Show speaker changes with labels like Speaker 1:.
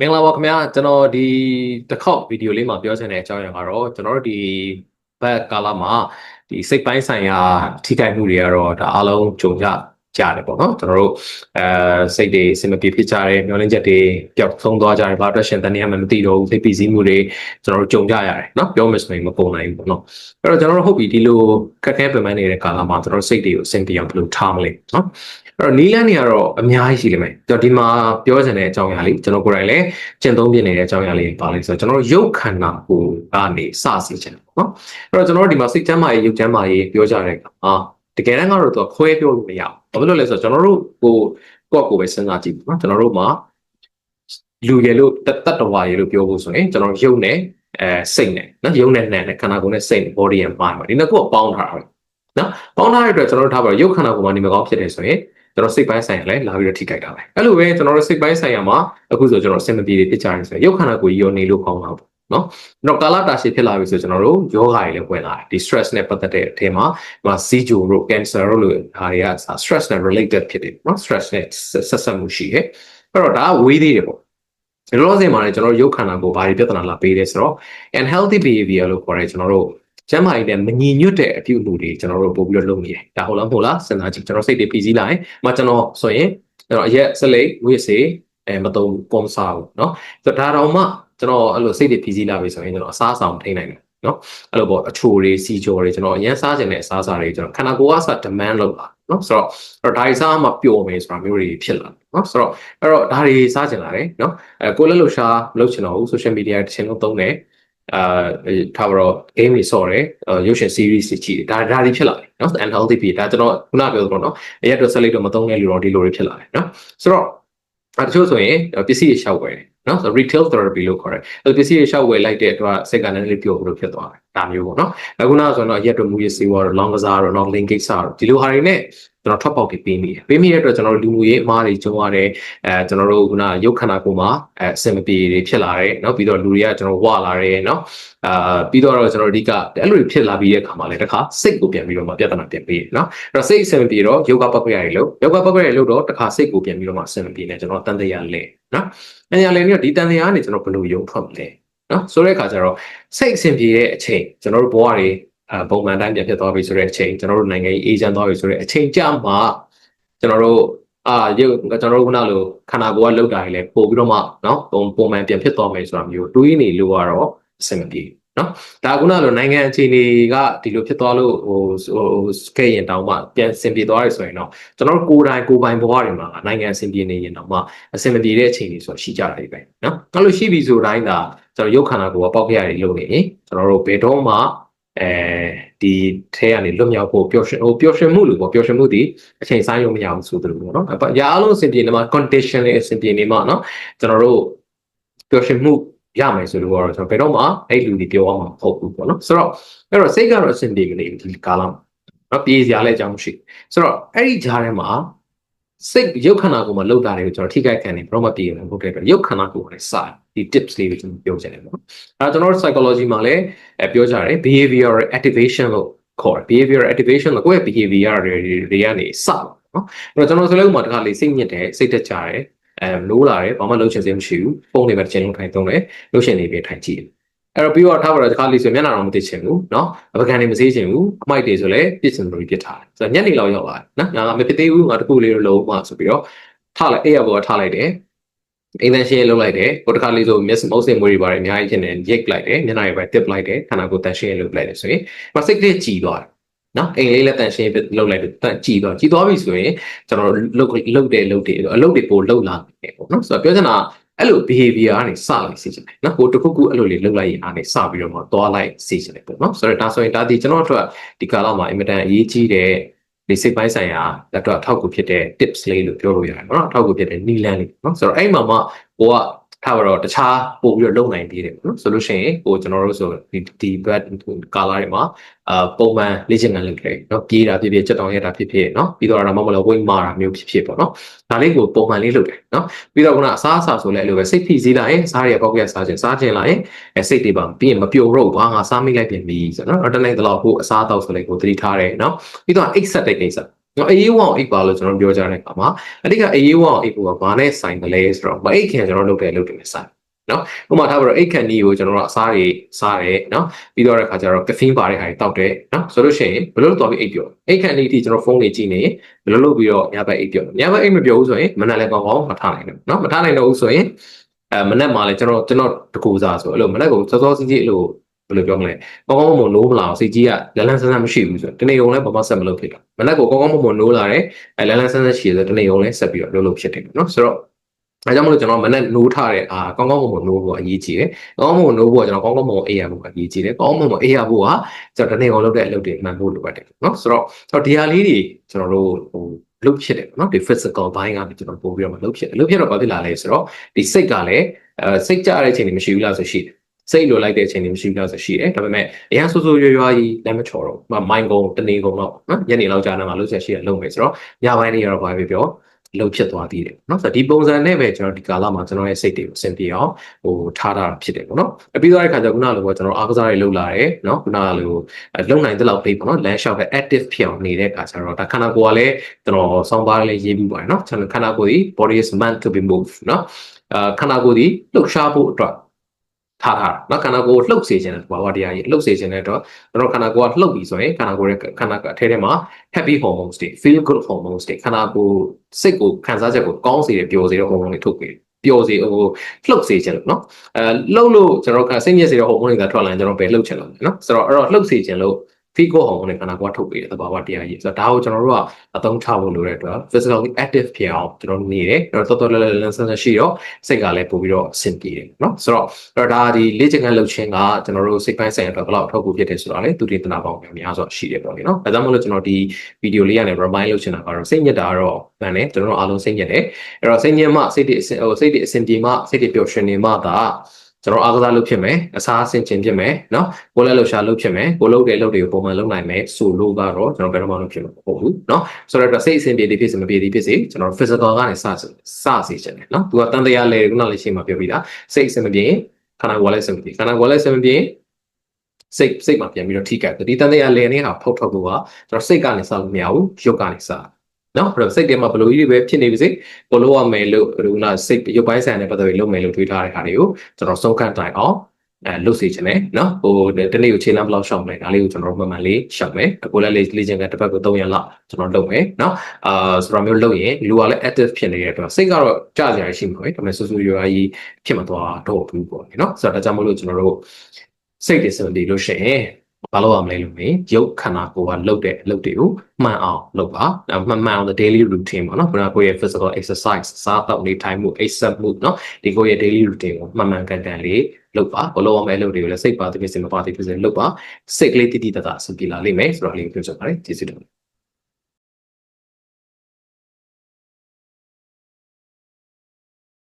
Speaker 1: မင်္ဂလာပါခင်ဗျာကျွန်တော်ဒီတစ်ခေါက်ဗီဒီယိုလေးမှာပြောချင်တဲ့အကြောင်းအရာကတော့ကျွန်တော်တို့ဒီဘက်ကာလမှာဒီစိတ်ပိုင်းဆိုင်ရာထိခိုက်မှုတွေကတော့ဒါအားလုံးကြုံကြ ကြတယ်ပေါ့နော်ကျွန်တော်တို့အဲစိတ်တွေအစမပြေဖြစ်ကြတယ်မျောလင်းချက်တွေပျောက်ဆုံးသွားကြတယ်ဘာအတွက်ရှင်တန်နေရမှမသိတော့ဘူးစိတ်ပီစည်းမှုတွေကျွန်တော်တို့ကြုံကြရတယ်နော်ပြောမယ်ဆိုရင်မပုံနိုင်ဘူးပေါ့နော်အဲ့တော့ကျွန်တော်တို့ဟုတ်ပြီဒီလိုခက်ခဲပင်ပန်းနေတဲ့ကာလမှာကျွန်တော်တို့စိတ်တွေကိုအဆင်ပြေအောင်ဘယ်လိုထားမလဲနော်အဲ့တော့နီလန်းတွေကတော့အများကြီးရှိလိမ့်မယ်ကျွန်တော်ဒီမှာပြောချင်တဲ့အကြောင်းအရာလေးကျွန်တော်ကိုယ်တိုင်လည်းကျင့်သုံးပြနေတဲ့အကြောင်းအရာလေးပါလိမ့်ဆိုတော့ကျွန်တော်တို့ရုပ်ခန္ဓာကိုယ်ကနေစစီချင်တယ်ပေါ့နော်အဲ့တော့ကျွန်တော်တို့ဒီမှာစိတ်ချမ်းသာရေးရုပ်ချမ်းသာရေးပြောကြတဲ့အခါအာတ ကယ်တမ်းကတော့သူကခွဲပြောလို့မရဘူးဘာဖြစ်လို့လဲဆိုတော့ကျွန်တော်တို့ကိုကိုယ့်ကိုယ်ပဲစဉ်းစားကြည့်ပေါ့နော်ကျွန်တော်တို့မှာလူရည်လို့တတ္တဝါရည်လို့ပြောဖို့ဆိုရင်ကျွန်တော်ရုပ်နဲ့အဲစိတ်နဲ့နော်ရုပ်နဲ့နာမ်နဲ့ခန္ဓာကိုယ်နဲ့စိတ်နဲ့ body and mind ပါဒီနှစ်ခုကပေါင်းထားတာပဲနော်ပေါင်းထားတဲ့အတွက်ကျွန်တော်တို့ထားပါတော့ရုပ်ခန္ဓာကိုယ်မှာနေမကောင်းဖြစ်တယ်ဆိုရင်ကျွန်တော်စိတ်ပိုင်းဆိုင်ရာလည်းလာပြီးတော့ထိခိုက်တာပဲအဲ့လိုပဲကျွန်တော်တို့စိတ်ပိုင်းဆိုင်ရာမှာအခုဆိုကျွန်တော်အဆင်မပြေတွေဖြစ်ကြတယ်ဆိုရင်ရုပ်ခန္ဓာကိုယ်ကြီးရောနေလို့ကောင်းတာပေါ့ နော်တော့ကာလတာရှည်ဖြစ်လာပြီဆိုကျွန်တော်တို့ယောဂါတွေလည်းဝင်လာတယ်ဒီ stress နဲ့ပတ်သက်တဲ့အထင်မှာဒီမှာ CJO တို့ cancer တို့လိုဟာတွေက stress နဲ့ related ဖြစ်တယ်နော် stress နဲ့ဆက်ဆက်မှုရှိတယ်အဲ့တော့ဒါကဝေးသေးတယ်ပေါ့ဒီလိုစင်မှာလည်းကျွန်တော်တို့ရုပ်ခန္ဓာကိုယ်ဘာတွေပြဿနာလာပေးတယ်ဆိုတော့ unhealthy behavior လို့ခေါ်ရဲကျွန်တော်တို့ကျမ်းမာရေးနဲ့မညီညွတ်တဲ့အပြုအမူတွေကျွန်တော်တို့ပို့ပြီးတော့လုပ်နေတယ်ဒါဟုတ်လားမဟုတ်လားစဉ်းစားကြည့်ကျွန်တော်စိတ်တွေပြည်စည်းလာရင်မကျွန်တော်ဆိုရင်ကျွန်တော်အရက်စလိတ်ဝိစေအဲမတုံပုံစားဘူးเนาะဆိုတော့ဒါတော့မှ ကျွန်တော်အဲ့လိုစိတ်တွေဖြီးစီးလာပြီဆိုရင်ကျွန်တော်အစားအစာမထိနိုင်ဘူးနော်အဲ့လိုပေါ့အချိုတွေစီချိုတွေကျွန်တော်အရင်စားကျင်တဲ့အစားအစာတွေကျွန်တော်ခန္ဓာကိုယ်ကစ demand လုပ်လာနော်ဆိုတော့ဒါတွေစားမှပျော်မယ်ဆိုတာမျိုးတွေဖြစ်လာနော်ဆိုတော့အဲ့တော့ဒါတွေစားကျင်လာတယ်နော်အဲကိုယ်လက်လှရှားမလုပ်ချင်တော့ဘူး social media တစ်ချိန်လုံးသုံးတယ်အာထားပါတော့ game တွေဆော့တယ်ရုပ်ရှင် series တွေကြည့်တယ်ဒါဒါတွေဖြစ်လာတယ်နော် unhealthy ဖြစ်ဒါကျွန်တော်ခုနပြောသလိုပေါ့နော်အရက်တော့ select တော့မသုံးတဲ့လူတော့ဒီလိုတွေဖြစ်လာတယ်နော်ဆိုတော့ အဲ့တချို့ဆိုရင်ပစ္စည်းတွေရှောက်ဝယ်တယ်နော်ဆို retail therapy လို့ခေါ်တယ်အဲ့ပစ္စည်းတွေရှောက်ဝယ်လိုက်တဲ့အတွက်စိတ်ကလည်းလေးပြောလို့ဖြစ်သွားတယ်ဒါမျိုးပေါ့နော်အခုနောက်ဆိုတော့ရက်တမူရေးစေဝါတော့ long ကစားတော့ long link ကိစ္စတော့ဒီလိုဟာတွေနဲ့ ကျွန်တော်ထွက်ပေါက်တွေပေးမိတယ်ပေးမိတဲ့အတွက်ကျွန်တော်တို့လူမှုရေးအမားတွေကျုံရတယ်အဲကျွန်တော်တို့ခုနရုပ်ခန္ဓာကိုယ်မှာအဲအဆင်မပြေတွေဖြစ်လာတယ်เนาะပြီးတော့လူတွေကကျွန်တော်ဝလာတယ်เนาะ အာပြီးတော့ကျွန်တော်အဓိကအဲ့လိုဖြစ်လာပြီးတဲ့အခါမှာလည်းတခါစိတ်ကိုပြန်ပြီးတော့မှပြဿနာပြန်ပေးတယ်နော်အဲ့တော့စိတ်အဆင်မပြေတော့ယောဂပတ်ခွင့်ရတယ်လို့ယောဂပတ်ခွင့်ရလို့တော့တခါစိတ်ကိုပြန်ပြီးတော့မှအဆင်မပြေနေကျွန်တော်တန်တရားလဲနော်တန်တရားလဲပြီးတော့ဒီတန်တရားကနေကျွန်တော်ဘယ်လိုယုံထွက်မလဲနော်ဆိုတဲ့အခါကျတော့စိတ်အဆင်ပြေတဲ့အချိန်ကျွန်တော်တို့ဘဝတွေအာ ပုံမှန်တိုင်းပြန်ဖြစ်သွားပြီဆိုတဲ့အချိန်ကျွန်တော်တို့နိုင်ငံရေးအေဂျင့်သွားပြီဆိုတဲ့အချိန်ကြမှာကျွန်တော်တို့အာရုပ်ကျွန်တော်တို့ခုနလိုခန္ဓာကိုယ်ကလောက်တာတွေလည်းပို့ပြီးတော့မှနော်ပုံပုံမှန်ပြန်ဖြစ်သွားမယ်ဆိုတာမျိုးတွေးနေလို့ကတော့အဆင်မပြေဘူးနော်ဒါကုနာလိုနိုင်ငံအခြေအနေကဒီလိုဖြစ်သွားလို့ဟိုဟိုခဲ့ရင်တောင်မှပြန်ဆင်ပြေသွားရဆိုရင်တော့ကျွန်တော်တို့ကိုယ်တိုင်ကိုယ်ပိုင်ဘဝတွေမှာနိုင်ငံအဆင်ပြေနေရင်တောင်မှအဆင်မပြေတဲ့အခြေအနေဆိုရှိကြတယ်ပဲနော်အဲ့လိုရှိပြီဆိုတိုင်းဒါကျွန်တော်ရုပ်ခန္ဓာကိုယ်ကပေါက်ခဲ့ရတယ်လို့နေရင်ကျွန်တော်တို့ဘယ်တော့မှ အဲဒီထဲကနေလွတ်မြောက်ဖို့ပျော်ရွှင်ဟိုပျော်ရွှင်မှုလို့ပေါ့ပျော်ရွှင်မှုဒီအချိန်ဆိုင်ရုံမရဘူးဆိုသလိုပေါ့နော်အရာအလုံးအဆင်ပြေနေမှာ condition လေးအဆင်ပြေနေမှာနော်ကျွန်တော်တို့ပျော်ရွှင်မှုရမယ်ဆိုလို့ကတော့ကျွန်တော်ဘယ်တော့မှအဲ့လူတွေပြောအောင်မဟုတ်ဘူးပေါ့နော်ဆိုတော့အဲ့တော့စိတ်ကတော့အဆင်ပြေကနေဒီကာလမှာနော်ပြေးစရာလည်းအကြောင်းမရှိဆိုတော့အဲ့ဒီဂျားထဲမှာ စိတ်ရုပ်ခန္ဓာကိုယ်မှာလောက်တာတွေကိုကျွန်တော်ထိခိုက်ခံနေဘယ်တော့မှပြေးမှာမဟုတ်တဲ့အတွက်ရုပ်ခန္ဓာကိုယ်နဲ့စဒီ tips လေးကိုကျွန်တော်ပြောချင်တယ်ပေါ့အဲကျွန်တော်တို့ psychology မှာလည်းပြောကြတယ် behavior activation လို့ခေါ်တယ် behavior activation လို့ကိုယ့်ရဲ့ behavior တွေတွေကနေစပါနော်အဲ့တော့ကျွန်တော်ဆိုလည်းဥပမာတစ်ခါလေးစိတ်ညစ်တယ်စိတ်တက်ကြတယ်အဲလိုးလာတယ်ဘာမှလုပ်ချင်စရာမရှိဘူးဖုန်းတွေပဲတစ်ချိန်လုံးထိုင်သုံးတယ်လို့ရှင်နေပြီးထိုင်ကြည့်တယ် အဲ့တော့ပြီးတော့ထားပါတော့ဒီခါလေးဆိုမျက်နှာတော့မသိချင်ဘူးเนาะအပကံတွေမစေးချင်ဘူးအမိုက်တွေဆိုလည်းပြစ်ချင်လို့ပြစ်ထားတယ်ဆိုတော့ညက်နေလောက်ရောက်လာတယ်နော်ငါကမဖြစ်သေးဘူးငါတခုလေးတော့လုံးမှဆိုပြီးတော့ထားလိုက်အဲ့ရဘောထားလိုက်တယ်အိမ်သန်ရှင်းလုပ်လိုက်တယ်ဟိုတစ်ခါလေးဆိုမျက်မုတ်စင်မွေးတွေပါတယ်အများကြီးဖြစ်နေရိတ်လိုက်တယ်မျက်နှာတွေပဲတစ်လိုက်တယ်ခန္ဓာကိုယ်တန်ရှင်းလုပ်လိုက်တယ်ဆိုရင်မစိတ်ကလေးကြည်သွားတယ်နော်အိမ်လေးလည်းတန်ရှင်းလုပ်လိုက်တယ်တန်ကြည်သွားကြည်သွားပြီဆိုရင်ကျွန်တော်လုတ်လုတ်တယ်လုတ်တယ်အလုပ်တွေပို့လုတ်လာတယ်ပေါ့နော်ဆိုတော့ပြောချင်တာ အဲ့လို behavior ကနေစလိုက်စီချင်တယ်နော်ဟိုတခုခုအဲ့လိုလေးလုတ်လိုက်ရင်အားနေစပြီးတော့မှသွားလိုက်စီချင်တယ်ပေါ့နော်ဆိုတော့ဒါဆိုရင်ဒါဒီကျွန်တော်တို့ဒီကာလမှာအင်မတန်အရေးကြီးတဲ့ဒီစိတ်ပိုင်းဆိုင်ရာလက်တော့အထောက်အကူဖြစ်တဲ့ tips လေးလို့ပြောလို့ရတယ်ပေါ့နော်အထောက်အကူဖြစ်တဲ့နည်းလမ်းလေးနော်ဆိုတော့အဲ့မှာမှကိုက ထားပါတော့တခြားပို့ပြီးတော့လုံနိုင်သေးတယ်ပေါ့နော်ဆိုလို့ရှိရင်ဟိုကျွန်တော်တို့ဆိုဒီဒီ bad ကာလာတွေမှာအာပုံမှန်လေ့ကျင့်ခန်းလုပ်တယ်เนาะပြေးတာဖြစ်ဖြစ်ချက်တောင်ရတာဖြစ်ဖြစ်เนาะပြီးတော့ဒါမှမဟုတ်ဝိတ်မာတာမျိုးဖြစ်ဖြစ်ပေါ့เนาะဒါလေးကိုပုံမှန်လေးလုပ်တယ်เนาะပြီးတော့ခုနအစားအစာဆိုလဲအဲ့လိုပဲစိတ်ဖိစီးလာရင်စားရပေါက်ရစားခြင်းစားခြင်းလာရင်အဲစိတ်တွေပါပြီးရင်မပျော်တော့ဘာငါစားမိလိုက်ပြန်ပြီဆိုတော့တနေ့တလောက်ကိုအစားအသောက်ဆိုလဲကိုသတိထားတယ်เนาะပြီးတော့အိတ်ဆက်တဲ့ကိစ္စ နော်အေးဝအောင်အိပ်ပါလို့ကျွန်တော်ပြောကြတဲ့အခါမှာအဓိကအေးဝအောင်အိပ်ဖို့ကဘာနဲ့ဆိုင်တယ်လဲဆိုတော့မအိပ်ခင်ကျွန်တော်လုပ်တယ်လုပ်တယ်နဲ့ဆိုင်နော်ဥပမာထားပါတော့အိတ်ခန်နီကိုကျွန်တော်တို့အစားတွေစားတယ်နော်ပြီးတော့တဲ့ခါကျတော့ကဖင်းပါတဲ့ဟာတွေတောက်တယ်နော်ဆိုလို့ရှိရင်ဘယ်လိုလုပ်သွားပြီးအိတ်ပြောအိတ်ခန်နီအထိကျွန်တော်ဖုန်းလေးကြည့်နေဘယ်လိုလုပ်ပြီးတော့ညဘက်အိတ်ပြောညဘက်အိတ်မပြောဘူးဆိုရင်မနက်လည်းကောင်းကောင်းမထားနိုင်ဘူးနော်မထားနိုင်တော့ဘူးဆိုရင်အဲမနက်မှလည်းကျွန်တော်ကျွန်တော်တကူစားဆိုအဲ့လိုမနက်ကိုစောစောစီးစီးအဲ့လို ဘယ်လိုပြောမလဲကောင်းကောင်းမွန်နိုးမလာအောင်စိတ်ကြီးကလန်းလန်းဆန်းဆန်းမရှိဘူးဆိုတော့တနေ့ုံလည်းဘာမှဆက်မလုပ်ဖြစ်တော့မနက်ကိုကောင်းကောင်းမွန်မွန်နိုးလာတယ်အဲလန်းလန်းဆန်းဆန်းရှိရဆိုတနေ့ုံလည်းဆက်ပြီးတော့လုပ်လို့ဖြစ်တယ်နော်ဆိုတော့အဲကြောင့်မလို့ကျွန်တော်မနဲ့နိုးထားတဲ့အာကောင်းကောင်းမွန်မွန်နိုးဖို့အရေးကြီးတယ်။ကောင်းကောင်းမွန်မွန်နိုးဖို့ကကျွန်တော်ကောင်းကောင်းမွန်မွန်အေးရဖို့အရေးကြီးတယ်။ကောင်းကောင်းမွန်မွန်အေးရဖို့ကကျွန်တော်တနေ့အောင်လုပ်တဲ့အလုပ်တွေမှန်ဖို့လိုအပ်တယ်နော်။ဆိုတော့တော့ဒီဟာလေးတွေကျွန်တော်တို့ဟိုလုပ်ဖြစ်တယ်နော်။ဒီ physical ဘိုင်းကနေကျွန်တော်ပို့ပြီးတော့မလုပ်ဖြစ်တယ်။လုပ်ဖြစ်တော့ဘာဖြစ်လာလဲဆိုတော့ဒီစိတ်ကလည်းအဲစိတ်ကြတဲ့အချိန်တွေမရှိဘူးလားဆိုရှိတယ်။ စိတ်လိုလိုက်တဲ့အချိန်တွေမရှိဘူးလားဆိုရှိတယ်။ဒါပေမဲ့အရင်ဆိုးဆိုးရွားရွားကြီးလည်းမချော်တော့ဘူး။မိုင်းကုန်းတနေကုန်းတော့နော်။ညနေလောက်ကြာနေမှာလို့ဆက်ရှိရလုံးမယ်ဆိုတော့ညပိုင်းလေးရောဘာပဲပြောလှုပ်ဖြစ်သွားသေးတယ်เนาะဆိုတော့ဒီပုံစံနဲ့ပဲကျွန်တော်ဒီကာလမှာကျွန်တော်ရဲ့စိတ်တွေကိုအဆင်ပြေအောင်ဟိုထားတာဖြစ်တယ်ပေါ့နော်အပြီးသွားတဲ့ခါကျခုနလိုပဲကျွန်တော်အားကစားတွေလှုပ်လာတယ်เนาะခုနလိုလုံနိုင်တဲ့လောက်ပေးပေါ့နော်လမ်းလျှောက်တဲ့ active ဖြစ်အောင်နေတဲ့အခါကျတော့ဒါခန္ဓာကိုယ်ကလည်းကျွန်တော်စောင်းပါးလေးရေးပြီးပါတယ်เนาะကျွန်တော်ခန္ဓာကိုယ်ဒီ body is meant to be moved เนาะအာခန္ဓာကိုယ်ဒီလှုပ်ရှားဖို့အတွက် ထားထားတာနော်ခန္ဓာကိုယ်လှုပ်စေခြင်းတဲ့ဘာဝတရားကြီးလှုပ်စေခြင်းတဲ့တော့ကျွန်တော်ခန္ဓာကိုယ်ကလှုပ်ပြီးဆိုရင်ခန္ဓာကိုယ်ရဲ့ခန္ဓာအထဲထဲမှာ happy hormones တွေ feel good hormones တွေခန္ဓာကိုယ်စိတ်ကိုခံစားချက်ကိုကောင်းစေတဲ့ပျော်စေတဲ့ hormone တွေထုတ်ပေးတယ်ပျော်စေဟိုလှုပ်စေခြင်းလို့နော်အဲလှုပ်လို့ကျွန်တော်ကစိတ်ညစ်စေတဲ့ hormone တွေကထွက်လာရင်ကျွန်တော်ပဲလှုပ်ချင်လို့နော်ဆိုတော့အဲ့တော့လှုပ်စေခြင်းလို့ fecal hormone တွေခန္ဓာကိုယ်ကထုတ်ပေးတဲ့သဘာဝတရားကြီးဆိုတော့ဒါကိုကျွန်တော်တို့ကအသုံးချဖို့လိုတဲ့အတွက် physically active ဖြစ်အောင်ကျွန်တော်နေတယ်အဲ့တော့တော်တော်လေးလေးလန်းဆန်းဆန်းရှိတော့စိတ်ကလည်းပို့ပြီးတော့အဆင်ပြေတယ်နော်ဆိုတော့အဲ့တော့ဒါဒီလေ့ကျင့်ခန်းလုပ်ခြင်းကကျွန်တော်တို့စိတ်ပိုင်းဆိုင်ရာအတွက်ဘယ်လောက်အထောက်အကူဖြစ်တယ်ဆိုတာလေသူတည်တနာပေါင်းများစွာရှိတယ်ပေါ့လေနော်ဒါကြောင့်မလို့ကျွန်တော်ဒီဗီဒီယိုလေးကနေ remind လုပ်ချင်တာကတော့စိတ်ညစ်တာကတော့မှန်တယ်ကျွန်တော်တို့အားလုံးစိတ်ညစ်တယ်အဲ့တော့စိတ်ညစ်မှစိတ်တွေဟိုစိတ်တွေအဆင်ပြေမှစိတ်တွေပျော်ရွှင်နေမှသာ ကျွန်တော်အားကစားလုပ်ဖြစ်မယ်အစားအဆင်ကျင်ဖြစ်မယ်နော်ကိုယ်လက်လှူရှာလုပ်ဖြစ်မယ်ကိုလုပ်တဲ့လုပ်တွေကိုပုံမှန်လုပ်နိုင်မယ်ဆိုလို့ကတော့ကျွန်တော်ဘယ်တော့မှလုပ်ဖြစ်မှာမဟုတ်ဘူးနော်ဆိုတော့စိတ်အဆင်ပြေသည်ဖြစ်စေမပြေသည်ဖြစ်စေကျွန်တော် physical ကနေစစစေချင်တယ်နော်သူကတန်တရားလေခုနလေးရှင်းမှာပြောပြီးသားစိတ်အဆင်မပြေခန္ဓာကိုယ်လည်းအဆင်မပြေခန္ဓာကိုယ်လည်းအဆင်မပြေစိတ်စိတ်မှာပြန်ပြီးတော့ထိကတ်ဒီတန်တရားလေနေတာဖောက်ထွက်ဖို့ကကျွန်တော်စိတ်ကနေစလို့မရဘူးရုပ်ကနေစ နော်အဲ့တော့စိတ်ထဲမှာဘယ်လိုကြီးတွေပဲဖြစ်နေပါစေကိုလိုရမယ်လို့ဟိုနာစိတ်ရုပ်ပိုင်းဆိုင်တဲ့ပတ်သက်ပြီးလုပ်မယ်လို့တွေးထားတဲ့ခါတွေကိုကျွန်တော်ဆုံးခန့်တိုင်အောင်အဲလုပ်စီချင်တယ်နော်ဟိုတနေ့ကိုခြေလမ်းဘယ်လောက်ရှောက်မလဲဒါလေးကိုကျွန်တော်မှန်မှန်လေးရှောက်မယ်ကိုလည်းလေလေ့ကျင့်ခန်းတစ်ပတ်ကို3ရက်လောက်ကျွန်တော်လုပ်မယ်နော်အာဆိုတော့မျိုးလုပ်ရင်လူကလည်း active ဖြစ်နေတဲ့အတွက်စိတ်ကတော့ကြာကြရရှိမှာပဲဒါပေမဲ့ဆူဆူရွာကြီးဖြစ်မှာတော့တော့ဘူးပေါ့နော်ဆိုတော့ဒါကြောင့်မို့လို့ကျွန်တော်တို့စိတ်တွေစံဒီလို့ရှိရင် ဘာလုပ်ရမလဲလို့မေးရုပ်ခန္ဓာကိုယ်ကလုပ်တဲ့အလုပ်တွေကိုမှန်အောင်လုပ်ပါမှန်မှန်အောင် the daily routine ပေါ့နော်ခုနကကိုယ့်ရဲ့ physical exercise စားသောက်နေထိုင်မှု exercise မှုနော်ဒီကိုယ့်ရဲ့ daily routine ကိုမှန်မှန်ကန်ကန်လေးလုပ်ပါဘလို့အောင်မဲ့လုပ်တွေကိုလည်းစိတ်ပါသဖြင့်စင်မပါသဖြင့်စင်လုပ်ပါစိတ်ကလေးတိတိတတအဆင်ပြေလာလိမ့်မယ်ဆိုတော့လေးပြောချင်ပါတယ်ကျေးဇူးတင်ပါတယ်